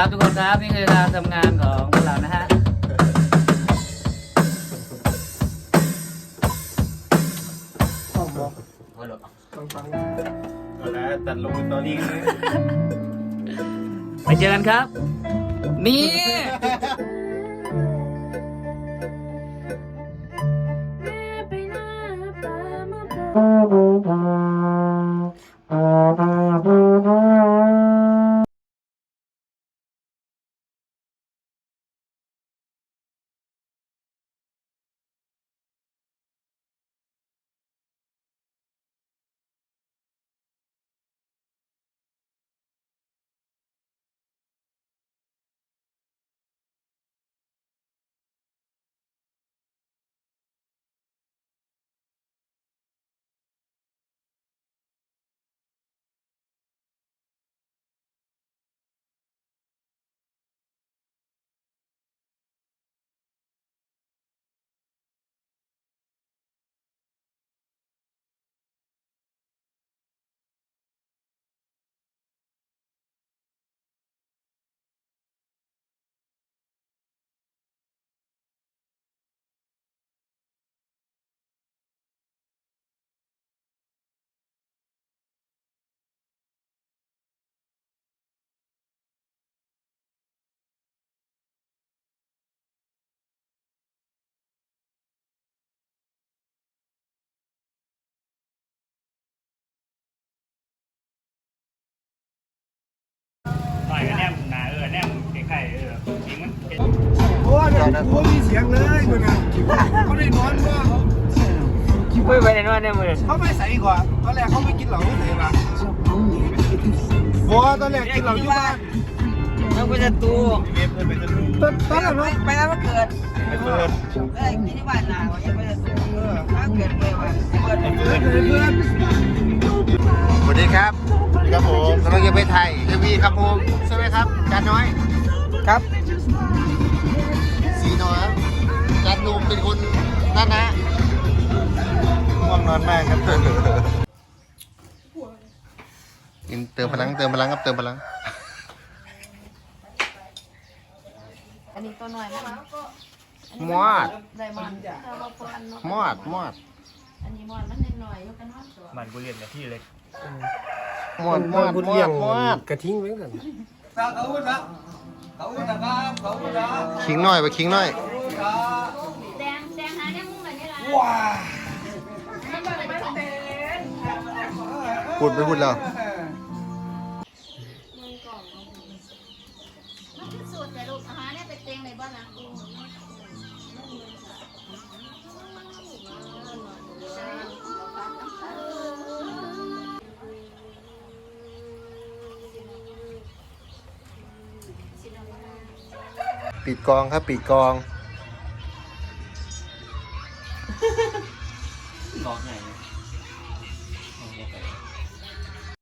ครับทุกคนครับนี่คือการทำงานของพวกเรานะฮะต้องบอกฟังฟังเอาละตัดลงตอนนี้เลยไปเจอกันครับ นี่หน่ โอ้เนี่ยกูไม่มีเสียงเลยมึงอะเขาได้นอนว่าไม่ไปในนั้นเนี่ยมือเขาไม่ใส่ก่อนตอนแรกเขาไม่กินเหล้าใส่ปะบัวตอนแรกกินเหล้าอยู่บ้านต้องไปจะตูเวฟเลยไปจะดูตอนตอนแรกเนาะไปแล้วมาเกิดไปเปิดเอ้ยกินที่บ้านนาว่ายังไม่ได้ซื้อถ้าเกิดเลยว่าเกิดไปเปิเพื่อดนเพื่อนสวัสดีครับสวัสดีครับผมกำลังจะไปถ่ายเอ็มวีครับผมใช่ไหมครับจานน้อย ครับสีน้อยจานนุ่มเป็นคนนั่นนะง่วงนอนมากครับกินเติมพลังเติมพลังครับเติมพลัง อันนี้ตัวหน่อยนะคะมอดไดมอนด์ถ้าเราพอนเนาะมอดมอดอันนี้มอนมันหน่อยๆยกกันเนาะมันกูเรียนเนี่ยที่เล็กมอดมอดพูดมเลี้อยงดมอดกระทิ้งไว้กัน ขิงหน่อยไปขิงหน่อยแดงแดงหาเนี่ยมุ้งอะไรนี่ล่ะพูดไปพูดแล้วมันคือสูตรแต่ลูกอาหารเนี่ยไปเต็งในบ้านนะ ปิดกองครับปิดกองบอกไหน